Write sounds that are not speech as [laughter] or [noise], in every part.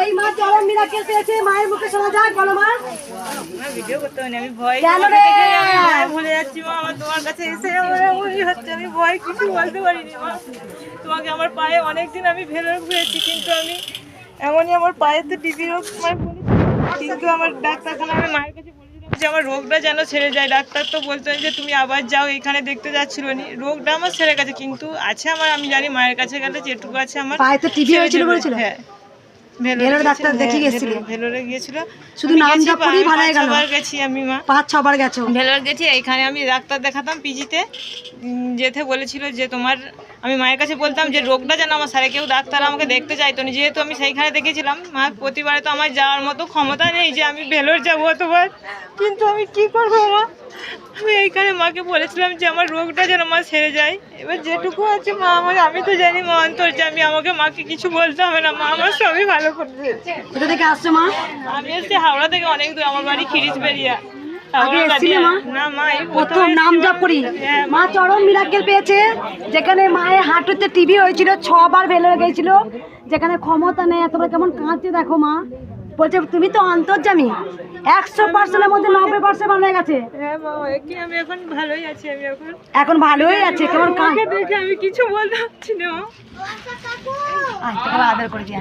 এই মা চরম মিরাকেল পেয়েছে? মায়ের মুখে শোনা যায় বলো মা। আমার ভিডিও করতে আমি ভয় কেন রে? ভুলে যাচ্ছি মা আমার তোমার কাছে এসে হচ্ছে আমি ভয় কিছু বলতে পারিনি মা। তোমাকে আমার পায়ে অনেকদিন আমি ভেলোর ঘুরেছি কিন্তু আমি এমনই আমার পায়ে তো টিভি রোগ কিন্তু আমার ডাক্তারখানা আমি মায়ের কাছে যে আমার রোগটা যেন ছেড়ে যায়। ডাক্তার তো বলতেন যে তুমি আবার যাও এখানে দেখতে যাচ্ছিল নি। রোগটা আমার ছেড়ে গেছে কিন্তু আছে আমার আমি জানি মায়ের কাছে গেলে যেটুকু আছে আমার। পায়ে তো TB হয়েছিল বলেছিল? হ্যাঁ। ভেলোরে ডাক্তার গেছিল, দেখিয়ে হ্যাঁ, ভেলোরে- গিয়েছিল। শুধু নাম গেছি, জপ করেই আমি ভালো হয়ে গেল। ছবার গেছি আমি মা। পাঁচ ছবার গেছো? ভেলোর গেছি এখানে আমি ডাক্তার দেখাতাম পিজিতে। যেতে বলেছিল যে তোমার আমি মায়ের কাছে বলতাম যে রোগটা যেন আমার সারে কেউ ডাক্তার আমাকে দেখতে চাইতো না। যেহেতু আমি সেইখানে দেখেছিলাম মা প্রতিবারে তো আমার যাওয়ার মতো ক্ষমতা নেই যে আমি ভেলোর যাব অতবার। কিন্তু আমি কি করব মা? আমি এইখানে মাকে বলেছিলাম যে আমার রোগটা যেন মা সেরে যায়। এবার যেটুকু আছে মা আমার আমি তো জানি মা অন্তর যে আমি আমাকে মাকে কিছু বলতে হবে না মা আমার সবই ভালো করে দিয়েছে কোথা থেকে আসছো মা? আমি এসছি হাওড়া থেকে অনেক দূর আমার বাড়ি খিরিশ বেরিয়া আগে এসছিলে মা? প্রথম নাম জপ করি। হ্যাঁ, মা চরম পেয়েছে যেখানে মায়ের হাঁটুতে টিভি হয়েছিল ছবার ভেলোরে গেছিল যেখানে ক্ষমতা নেই এতবার কেমন কাঁদছে দেখো মা। বলছে তুমি তো অন্তর্জামী একশো পার্সেন্টের মধ্যে নব্বই পার্সেন্ট গেছে। হ্যাঁ কি আমি এখন ভালোই আছি আমি এখন এখন ভালোই আছে কেমন দেখে আমি কিছু বলতে পারছি না আদর করেছি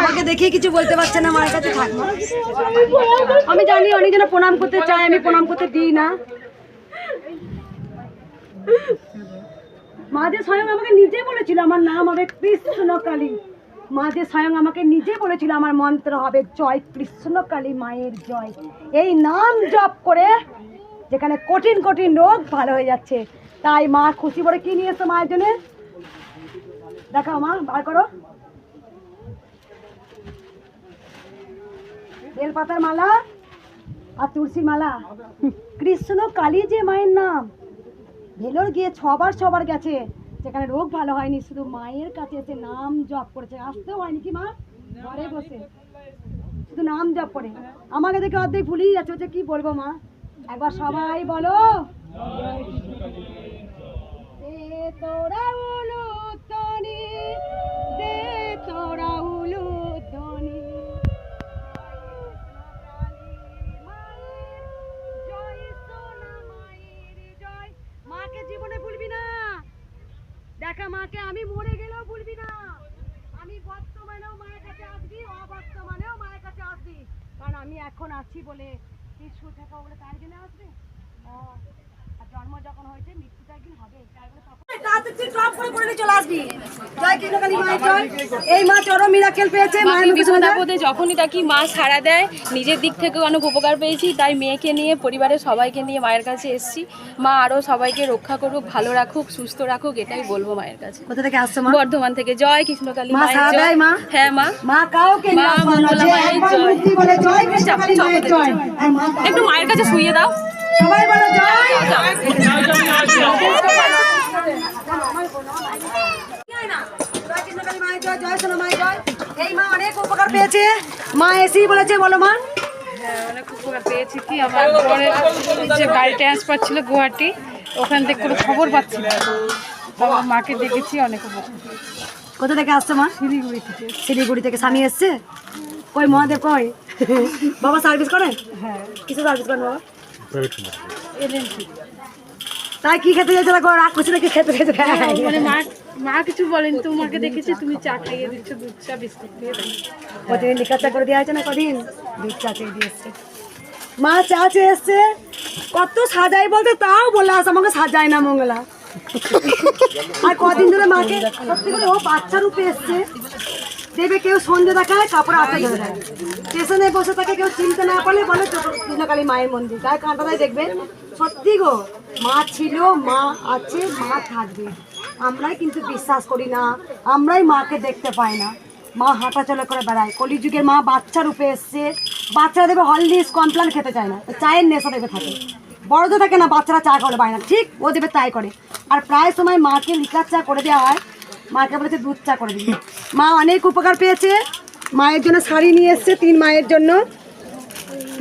আমাকে দেখে কিছু বলতে পারছে না মায়ের কাছে থাক আমি জানি অনেক জন প্রণাম করতে চায় আমি প্রণাম করতে দিই না। মা যে স্বয়ং আমাকে নিজে বলেছিল আমার নাম হবে কৃষ্ণকালী। মা যে স্বয়ং আমাকে নিজে বলেছিল আমার মন্ত্র হবে জয়, কৃষ্ণকালী মায়ের জয়। এই নাম জপ করে যেখানে কঠিন কঠিন রোগ ভালো হয়ে যাচ্ছে, তাই মা খুশি করে কি নিয়ে এসছো মায়ের জন্য? দেখাও মা, বার করো। বেলপাতার মালা আর তুলসী মালা। কৃষ্ণ কালী যে মায়ের নাম, ভেলোর গিয়ে ছবার ছবার গেছে। যেখানে রোগ ভালো হয়নি শুধু মায়ের কাছে এসে নাম জপ করেছে। আসতেও হয়নি কি মা? ঘরে বসে। শুধু নাম জপ করে। আমাকে দেখে অর্ধেক ভুলেই যাচ্ছে। হচ্ছে কি বলব মা? একবার সবাই বলো। উলুধ্বনি, দে। মাকে জীবনে দেখা মাকে, আমি মরে গেলেও ভুলবি না। আমি বর্তমানেও মায়ের কাছে আসবি, অবর্তমানেও মায়ের কাছে আসবি। কারণ আমি এখন আছি বলে কিছু থাকা বলে তার জন্য আসবে? আর জন্ম যখন হয়েছে, মৃত্যুটা একদিন হবে বলে তখন- যখনই ডাকি মা সাড়া দেয় নিজের দিক থেকেও অনেক উপকার পেয়েছি তাই মেয়েকে নিয়ে পরিবারের সবাইকে নিয়ে মায়ের কাছে এসেছি। মা আরও সবাইকে রক্ষা করুক ভালো রাখুক সুস্থ রাখুক এটাই বলব মায়ের কাছে। কোথা থেকে আসছো মা? বর্ধমান থেকে। জয় কৃষ্ণকালী? হ্যাঁ মা। কাউকে একটু মায়ের কাছে শুয়ে দাও। সবাই বলো জয় জয় কৃষ্ণকালী মায়ের জয়, জয় সোনা মায়ের জয়। এই মা অনেক উপকার পেয়েছে। মা এসেই বলেছে বলো মা। হ্যাঁ, অনেক উপকার পেয়েছি কি? আমার বরের যে গাড়ি ট্রান্সফার ছিল গুয়াহাটি ওখান থেকে কোনো খবর পাচ্ছি না। তারপর মাকে দেখেছি অনেক উপকার কোথা থেকে আসছো মা? শিলিগুড়ি থেকে। শিলিগুড়ি থেকে স্বামী এসছে? কই মহাদেব কই? বাবা সার্ভিস করেন হ্যাঁ। কিছু সার্ভিস করেন বাবা? তাই কি খেতে যাচ্ছে রাগ করছে নাকি খেতে খেতে মানে মা মা কিছু বলেন, তোমাকে দেখেছি, তুমি চা খাইয়ে দিচ্ছ, দুধ চা, বিস্কুট দিয়ে। প্রতিদিন লিকার চা করে দেওয়া হয়েছে না কদিন? দুধ চা চেয়ে দিয়ে মা, চা চেয়ে এসছে। কত সাজাই বলতে তাও বলে আস, আমাকে সাজায় না মঙ্গলা। আর কদিন ধরে মাকে সত্যি করে ও বাচ্চা রূপে এসছে। দেবে কেউ সন্ধে দেখায়, কাপড় হাতে ধরে দেয় স্টেশনে বসে থাকে কেউ চিনতে না পারলে বলে কৃষ্ণকালী মায়ের মন্দির। গায়ে কাঁটাটাই দেখবেন। সত্যি গো, মা ছিল, মা আছে, মা থাকবে। আমরাই কিন্তু বিশ্বাস করি না, আমরাই মাকে দেখতে পাই না। মা হাঁটা চলা করে বেড়ায়, কলিযুগের মা বাচ্চা রূপে এসছে। বাচ্চারা দেবে হলদিস কমপ্লান খেতে চায় না, চায়ের নেশা দেবে থাকে। বড়দের থাকে না, বাচ্চারা চা করে পায় না। ঠিক, ও দেবে তাই করে। আর প্রায় সময় মাকে লিকার চা করে দেওয়া হয়। মাকে বলেছে দুধ চা করে দিবি। মা অনেক উপকার পেয়েছে। মায়ের জন্য শাড়ি নিয়ে এসছে তিন মায়ের জন্য।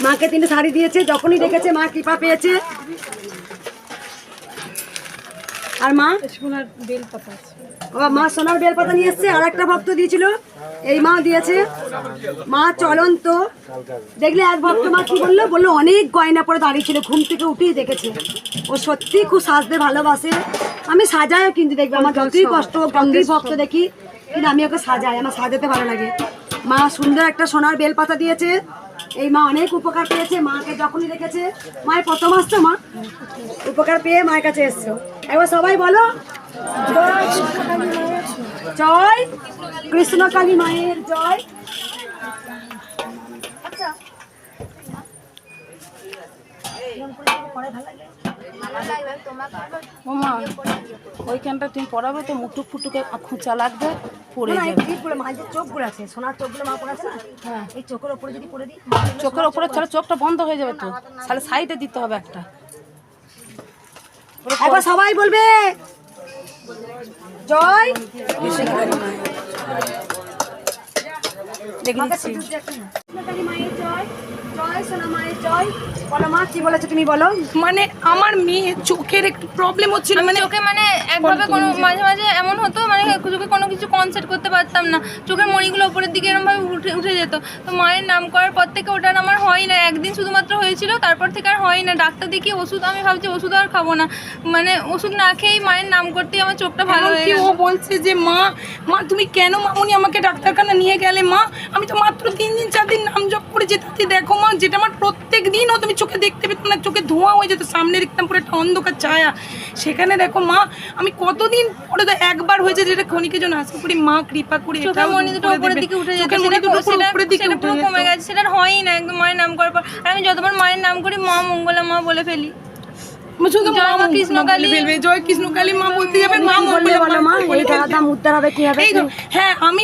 মাকে তিনটে শাড়ি দিয়েছে, যখনই দেখেছে মা কৃপা পেয়েছে। আর মা? সোনার বেল পাতা ও মা সোনার বেলপাতা নিয়ে এসছে আর একটা ভক্ত দিয়েছিল। এই মা দিয়েছে। মা চলন্ত। দেখলে এক ভক্ত মা কি বলল? বলল অনেক গয়না পরে দাঁড়িয়ে ছিল ঘুম থেকে উঠেই দেখেছে। ও সত্যি খুব সাজতে ভালোবাসে। আমি সাজাইও কিন্তু দেখবে আমার যতই কষ্ট হোক ভক্ত দেখি কিন্তু আমি ওকে সাজাই আমার সাজাতে ভালো লাগে। মা সুন্দর একটা সোনার বেলপাতা দিয়েছে। এই মা অনেক উপকার পেয়েছে, মাকে যখনই রেখেছে মায়ের প্রথম আসছো মা, উপকার পেয়ে মায়ের কাছে এসছো। একবার সবাই বলো, জয় কৃষ্ণ কালী মায়ের জয়। ওমা ওইখানটা তুমি পড়াবে তো মুটুক ফুটুকে খুঁচা লাগবে পড়ে যাবে। যে চোখগুলো আছে সোনার চোখগুলো মা আছে না? এই চোখের ওপরে যদি করে দিই চোখের ওপরে তাহলে চোখটা বন্ধ হয়ে যাবে তো। তাহলে সাইডে দিতে হবে একটা। একবার সবাই বলবে। জয়। দেখে জয় জয় সোনা মায়ের জয়। বলো মা কি বলেছ তুমি বলো? মানে আমার মেয়ে চোখের একটু প্রবলেম হচ্ছিল। মানে চোখে মানে একভাবে কোনো মাঝে মাঝে এমন হতো মানে চোখে কোনো কিছু কনসেন্ট করতে পারতাম না। চোখের মণিগুলো উপরের দিকে এরকম ভাবে উঠে উঠে যেত। তো মায়ের নাম করার পর থেকে ওটা আমার হয় না। একদিন শুধুমাত্র হয়েছিল তারপর থেকে আর হয় না। ডাক্তার দেখিয়ে ওষুধ আমি ভাবছি ওষুধ আর খাব না। মানে ওষুধ না খেয়েই মায়ের নাম করতেই আমার চোখটা ভালো হয়ে ও বলছে যে মা মা তুমি কেন মামুনি আমাকে ডাক্তারখানা নিয়ে গেলে মা? আমি তো মাত্র তিন দিন চার দিন নাম জপ করে যেতে দেখো মা। যেটা আমার প্রত্যেক দিন হতো আমি চোখে দেখতে পেতাম না চোখে ধোঁয়া হয়ে যেত সামনে দেখতাম পুরো একটা অন্ধকার ছায়া। সেখানে দেখো মা আমি কতদিন পরে তো একবার হয়েছে যেটা ক্ষণিকের জন্য আশা করি মা কৃপা করে চোখের এটাও দুটো উপরের দিকে উঠে যেত সেটা সেটা- উপরের দিকে পুরো কমে গেছে সেটা আর হয়ই না একদম মায়ের নাম করার পর। আর আমি যতবার মায়ের নাম করি মা মঙ্গলা মা বলে ফেলি। শুধু মা মা কৃষ্ণ কৃষ্ণকালী। কালী ফেলবে জয় কৃষ্ণ কালী মা বলতে যাবে মা কি বলো মা এই টাকার দাম উদ্ধার হবে কি হবে হ্যাঁ আমি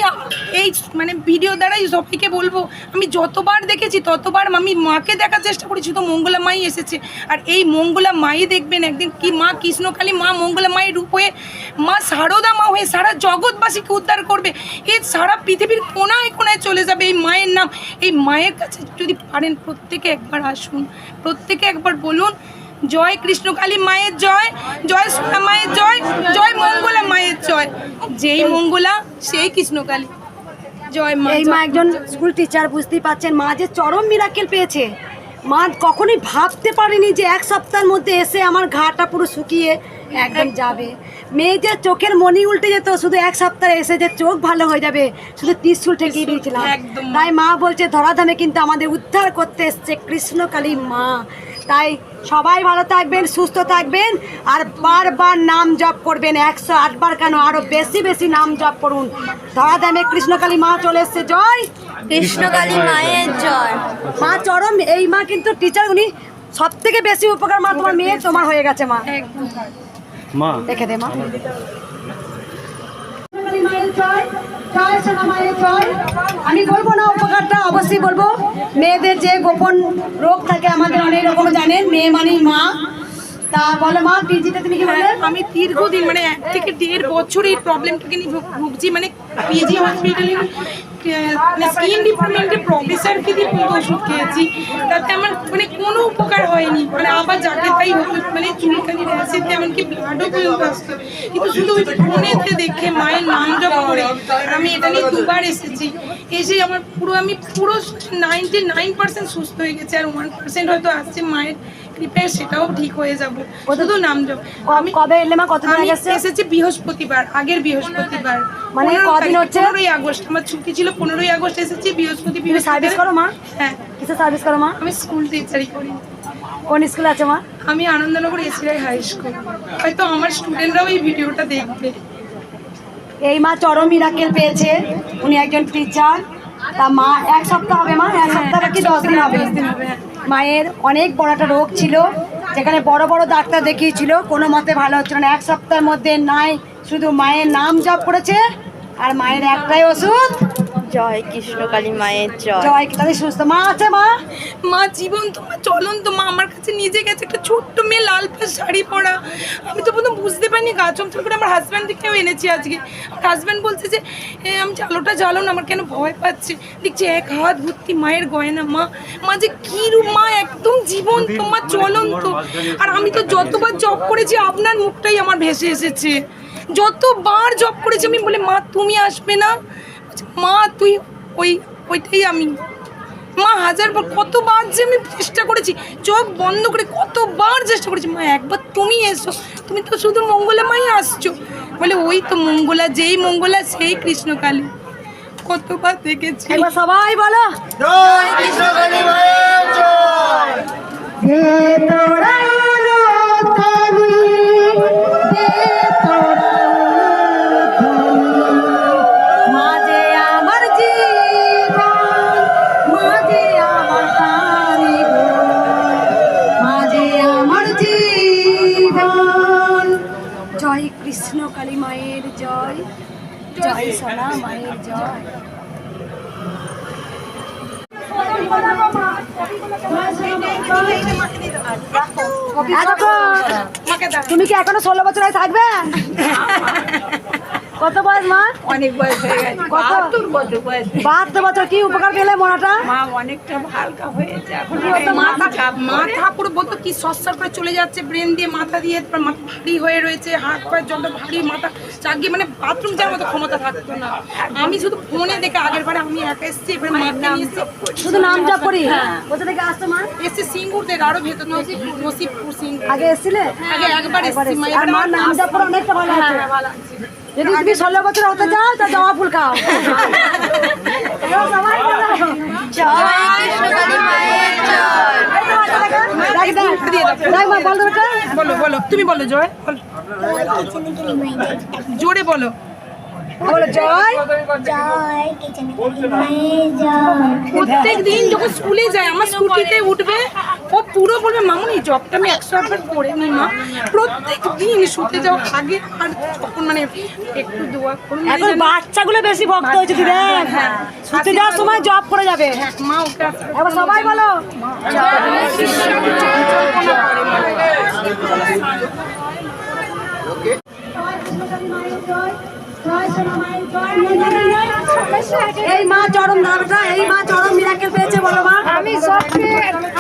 এই মানে ভিডিও দ্বারাই সবাইকে বলব আমি যতবার দেখেছি ততবার আমি মাকে দেখার চেষ্টা করেছি তো মঙ্গলা মাই এসেছে। আর এই মঙ্গলা মাই দেখবেন একদিন কি মা কৃষ্ণকালী মা মঙ্গলা মায়ের রূপ হয়ে মা সারদা মা হয়ে সারা জগৎবাসীকে উদ্ধার করবে। এই সারা পৃথিবীর কোনায় কোনায় চলে যাবে এই মায়ের নাম। এই মায়ের কাছে যদি পারেন প্রত্যেকে একবার আসুন প্রত্যেকে একবার বলুন জয় কৃষ্ণকালী মায়ের জয় জয় সোনা মায়ের জয় জয় মঙ্গলা মায়ের জয়। যেই মঙ্গলা সেই কৃষ্ণকালী। জয় মা এই মা একজন স্কুল টিচার বুঝতেই পাচ্ছেন মা যে চরম মিরাকেল পেয়েছে। মা কখনোই ভাবতে পারেনি যে এক সপ্তাহের মধ্যে এসে আমার ঘাটা পুরো শুকিয়ে একদম যাবে। মেয়ে যে চোখের মনি উল্টে যেত শুধু এক সপ্তাহে এসে যে চোখ ভালো হয়ে যাবে শুধু ত্রিশুল ঠেকিয়ে দিয়েছিলাম। তাই মা বলছে ধরাধামে কিন্তু আমাদের উদ্ধার করতে এসছে কৃষ্ণকালী মা। তাই সবাই ভালো থাকবেন সুস্থ থাকবেন আর বারবার নাম জপ করবেন। একশো আটবার কেন আরও বেশি বেশি নাম জপ করুন। ধরাধামে কৃষ্ণকালী মা চলে এসছে। জয়! কৃষ্ণকালী মায়ের জয়। মা চরম এই মা কিন্তু টিচার উনি সব থেকে বেশি উপকার মা তোমার মেয়ে তোমার হয়ে গেছে মা। মা। দেখে দে মা। মায়ের আমি বলব না, উপকারটা অবশ্যই বলব। মেয়েদের যে গোপন রোগ থাকে, আমাদের অনেক রকম জানেন, মেয়ে মানেই মা। তা বলো মা পিজিতে তুমি কি বলে আমি দীর্ঘদিন মানে এক থেকে দেড় বছর এই প্রবলেমটাকে নিয়ে ভুগ- ভুগছি মানে পিজি হসপিটালে স্কিন ডিপার্টমেন্টে প্রফেসরকে দিয়ে পুরো ওষুধ খেয়েছি। তাতে আমার মানে কোনো উপকার হয়নি। মানে আবার যাকে তাই হতো মানে চুলকানি র্যাশের এমনকি ব্লাডও পর্যন্ত আসতো কিন্তু শুধু ওই ফোনেতে দেখে মায়ের নাম জপ করে আমি এটা নিয়ে দুবার এসেছি। এসে আমার পুরো আমি পুরো নাইনটি নাইন পার্সেন্ট সুস্থ হয়ে গেছে আর ওয়ান পার্সেন্ট হয়তো আসছে মায়ের কৃপায় সেটাও ঠিক হয়ে যাব। শুধু নাম জপ। আমি কবে এলে মা এসছে এসেছি বৃহস্পতিবার আগের বৃহস্পতিবার। মানে কদিন হচ্ছে? পনেরোই আগস্ট। আমার ছুটি ছিল পনেরোই আগস্ট এসেছি বৃহস্পতি সার্ভিস করো মা। হ্যাঁ। কিসে সার্ভিস করো মা? আমি স্কুল টিচারই করি। কোন স্কুলে আছে মা? আমি আনন্দনগর এসিরাই হাই স্কুল হয়তো আমার স্টুডেন্টরাও এই ভিডিওটা দেখবে। এই মা চরম মিরাকেল পেয়েছে। উনি একজন টিচার তা মা এক সপ্তাহ হবে মা? এক সপ্তাহ কি দশ দিন হবে? মায়ের অনেক বড় একটা রোগ ছিল যেখানে বড় বড় ডাক্তার দেখিয়েছিল। কোনো মতে ভালো হচ্ছিল না। এক সপ্তাহের মধ্যে নাই শুধু মায়ের নাম জপ করেছে আর মায়ের একটাই ওষুধ? জয় কৃষ্ণ কালী মায়ের জয়। জয় তাদের সুস্থ মা আছে মা? মা জীবন্ত মা চলন্ত মা আমার কাছে নিজে গেছে একটা ছোট্ট মেয়ে লাল পাশ শাড়ি পরা। আমি তো প্রথম বুঝতে পারিনি গা চমচম করে আমার হাজব্যান্ডকেও এনেছি আজকে। আমার হাজব্যান্ড বলছে যে এ, আমি চালোটা জ্বালো না আমার কেন ভয় পাচ্ছে? দেখছি এক হাত ভর্তি মায়ের গয়না মা। মা যে কী রূপ মা একদম জীবন্ত মা চলন্ত। আর আমি তো যতবার জব করেছি আপনার মুখটাই আমার ভেসে এসেছে। যতবার জব করেছি আমি বলে মা তুমি আসবে না? মা তুই ওই ওইটাই আমি। মা হাজারবার কতবার যে আমি চেষ্টা করেছি চোখ বন্ধ করে কতবার চেষ্টা করেছি মা একবার তুমি এসো তুমি তো শুধু মঙ্গলা মাই আসছো। বলে ওই তো মঙ্গলা যেই মঙ্গলা সেই কৃষ্ণকালী। কতবার দেখেছি। সবাই বলো। মাঝে জয় কৃষ্ণ কালী মায়ের জয় জয় সোনা মায়ের জয়। তুমি কি এখনও ষোলো বছর থাকবে? [laughs] কত বয়স মা? অনেক বয়স হয়ে গেছে। বাহাত্তর বছর বয়স বাহাত্তর বছর কি উপকার পেলে মনাটা মা অনেকটা হালকা হয়েছে। এখন মাথা মাথা পুরো বলতো কি সস্তার করে চলে যাচ্ছে ব্রেন দিয়ে মাথা দিয়ে মাথা ভারী হয়ে রয়েছে হাত পায়ের জলটা ভারী মাথা চাগিয়ে মানে বাথরুম যাওয়ার মতো ক্ষমতা থাকতো না। আমি শুধু ফোনে দেখে আগের বারে আমি একা এসেছি এবার মাকে নিয়ে শুধু নাম জপ করি? কোথা থেকে আসতো মা? এসে সিঙ্গুর থেকে আরও ভেতর নসিবপুর সিঙ্গুর। আগে এসেছিলে? আগে একবার এসেছি মা এসেছি। নাম জপ করে অনেকটা ভালো আছে। যদি তুমি ষোলো বছর হতে চাও তা জবা ফুল খাও বলো। বল তুমি বলো জয় বলো। জোরে বলো বলো জয়। প্রত্যেক দিন যখন স্কুলে যায় আমার স্কুটিতে উঠবে ও পুরো বলবে মামুনি জবটা আমি একশো একবার করে নি মা। প্রত্যেক দিন শুতে যাওয়ার আগে আর যখন মানে একটু দোয়া করুন এখন বাচ্চাগুলো বেশি ভক্ত হয়েছে দিদি। শুতে যাওয়ার সময় জব করে যাবে। মা ওকে এবার সবাই বলো। এই মা চরম দাঁড়টা এই মা চরম মিরাকেল পেয়েছে বলো মা। আমি যখন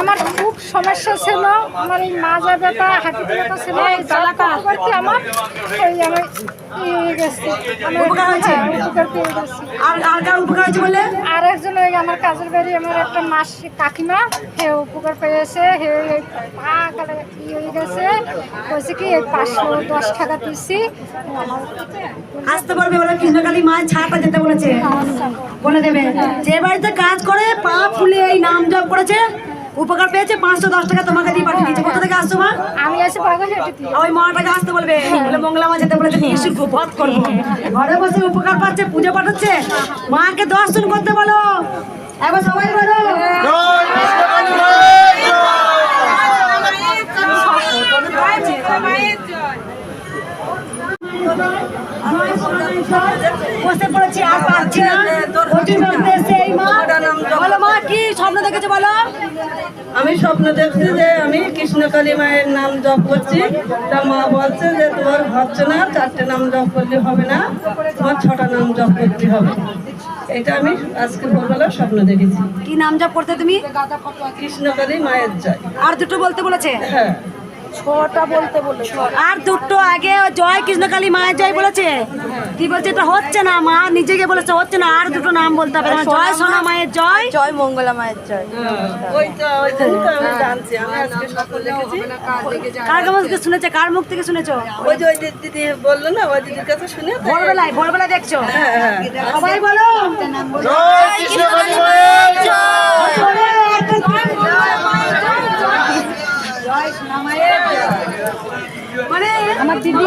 আমার খুব সমস্যা ছিল আমার এই মাজা ব্যথা হাঁটু ব্যথা ছিল এই জ্বালা করতে আমার এই আমার উপকার হয়েছে? আর আর কার উপকার হয়েছে বলে আর একজন ওই আমার কাজের বাড়ি আমার একটা মাস কাকিমা হে উপকার পেয়েছে। হে পা কালে হয়ে গেছে? কি পাঁচশো দশ টাকা আসতে পারবে কৃষ্ণকালী মা যেতে বলেছে। বলে দেবে। যে বাড়িতে কাজ করে পা ফুলে এই নাম জপ করেছে উপকার পেয়েছে পাঁচশো দশ টাকা তোমাকে দিয়ে পাঠিয়ে দিয়েছে। কোথা থেকে আসছো মা? ওই মাটাকে আসতে বলবে। মঙ্গলা মা যেতে বলেছে নিয়ে বধ করব। ঘরে বসে উপকার পাচ্ছে পুজো পাঠাচ্ছে মাকে দর্শন করতে বলো। একবার সবাই বলো। বসে পড়েছি আর পাচ্ছি না। এই মা বলো মা কি স্বপ্ন দেখেছ বলো? আমি স্বপ্ন দেখছি যে আমি কৃষ্ণকালী মায়ের নাম জপ করছি। তা মা বলছে যে তোমার হচ্ছে না চারটে নাম জপ করলে হবে না তোমার ছটা নাম জপ করতে হবে। এটা আমি আজকে ভোরবেলা স্বপ্ন দেখেছি। কি নাম জপ করতে তুমি? কৃষ্ণকালী মায়ের জয়। আর দুটো বলতে বলেছে? হ্যাঁ। আর দুটো আগে জয় কৃষ্ণকালী মায়ের জয় বলেছে। কি বলছে? এটা হচ্ছে না মা নিজে গিয়ে বলেছে হচ্ছে না আর দুটো নাম বলতে হবে জয় সোনা মায়ের জয়। জয় মঙ্গলা মায়ের জয়। দেখেছি। কার কাছ থেকে শুনেছে? কার মুখ থেকে শুনেছো? ওই যে ওই দিদি বলল না ওই দিদির কাছে শুনে ভোরবেলায় ভোরবেলায় দেখছ? হ্যাঁ হ্যাঁ। সবাই বলো। মানে আমার দিদি।